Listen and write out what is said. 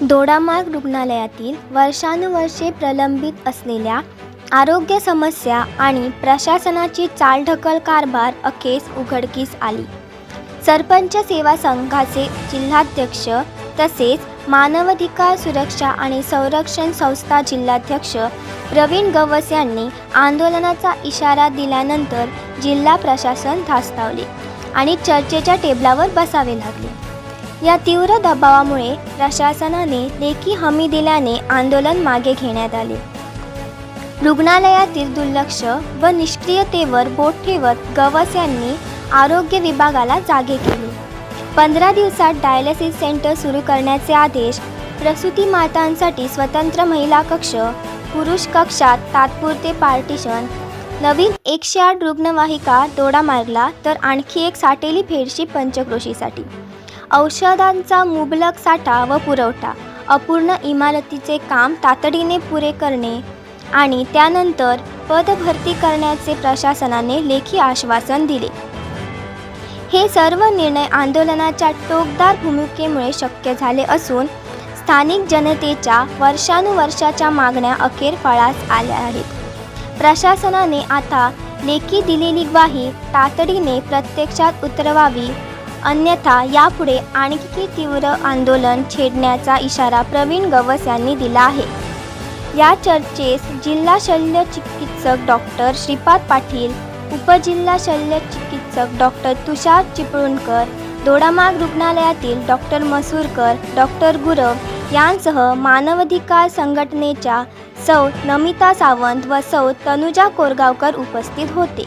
दोडामार्ग रुग्णालयातील वर्षानुवर्षे प्रलंबित असलेल्या आरोग्य समस्या आणि प्रशासनाची चालढकल कारभार अखेस उघडकीस आली. सरपंच सेवा संघाचे जिल्हाध्यक्ष तसेच मानवाधिकार सुरक्षा आणि संरक्षण संस्था जिल्हाध्यक्ष प्रवीण गवस यांनी आंदोलनाचा इशारा दिल्यानंतर जिल्हा प्रशासन धास्तावले आणि चर्चेच्या टेबलावर बसावे लागले. या तीव्र दबावामुळे प्रशासनाने लेखी हमी दिल्याने आंदोलन मागे घेण्यात आले. रुग्णालयातील दुर्लक्ष व निष्क्रियतेवर बोट ठेवत गवस यांनी आरोग्य विभागाला जागे केले. पंधरा दिवसात डायलिसिस सेंटर सुरू करण्याचे आदेश प्रसूती मातांसाठी स्वतंत्र महिला कक्ष पुरुष कक्षात तात्पुरते पार्टिशन नवीन एकशे आठ रुग्णवाहिका दोडामार्गला तर आणखी एक साटेली फेरशी पंचक्रोशीसाठी. औषधांचा मुबलक साठा व पुरवठा अपूर्ण इमारतीचे काम तातडीने पुरे करणे आणि त्यानंतर पदभरती करण्याचे प्रशासनाने लेखी आश्वासन दिले. हे सर्व निर्णय आंदोलनाच्या टोकदार भूमिकेमुळे शक्य झाले असून स्थानिक जनतेच्या वर्षानुवर्षाच्या मागण्या अखेर फळास आल्या आहेत. प्रशासनाने आता लेखी दिलेली ग्वाही तातडीने प्रत्यक्षात उतरवावी अन्यथा यापुढे आणखी तीव्र आंदोलन छेडण्याचा इशारा प्रवीण गवस यांनी दिला आहे. या चर्चेस जिल्हा शल्य चिकित्सक डॉक्टर श्रीपाद पाटील उपजिल्हा शल्य चिकित्सक डॉक्टर तुषार चिपळूणकर दोडामार्ग रुग्णालयातील डॉक्टर मसूरकर डॉक्टर गुरव यांसह मानवाधिकार संघटनेच्या सौ नमिता सावंत व सौ तनुजा कोरगावकर उपस्थित होते.